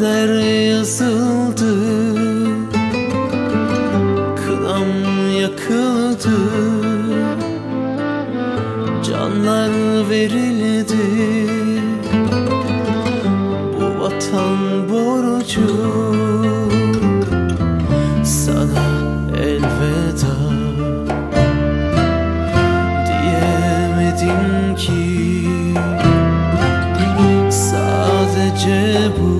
kader yazıldı. Kınam yakıldı. Canlar verildi. Bu vatan borcu. Sana elveda Diyemedim ki. Sadece bu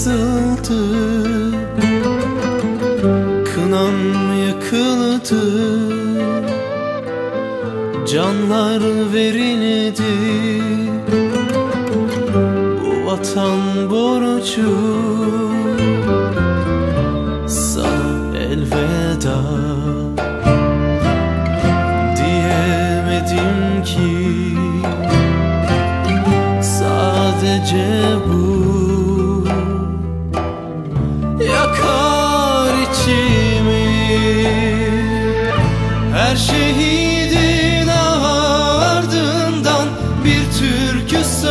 yazıldı Kınam yakıldı Canlar verildi. Bu vatan borcu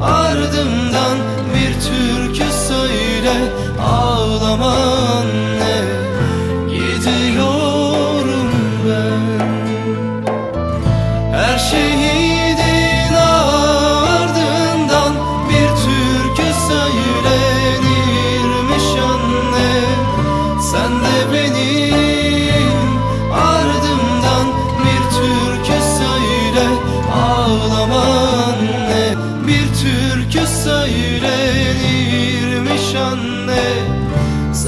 ardımdan bir türkü söyle ağlama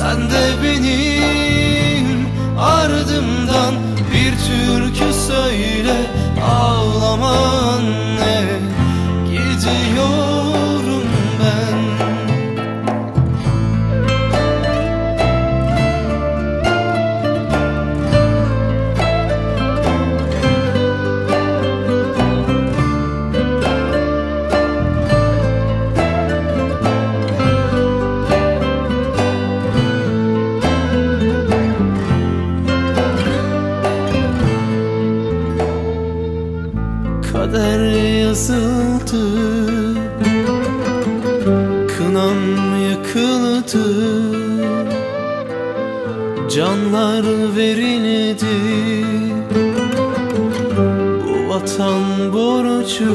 Sen de benim ardımdan bir türkü söyle ağlama Kader yazıldı Kınam yakıldı Canlar verildi Bu vatan borcu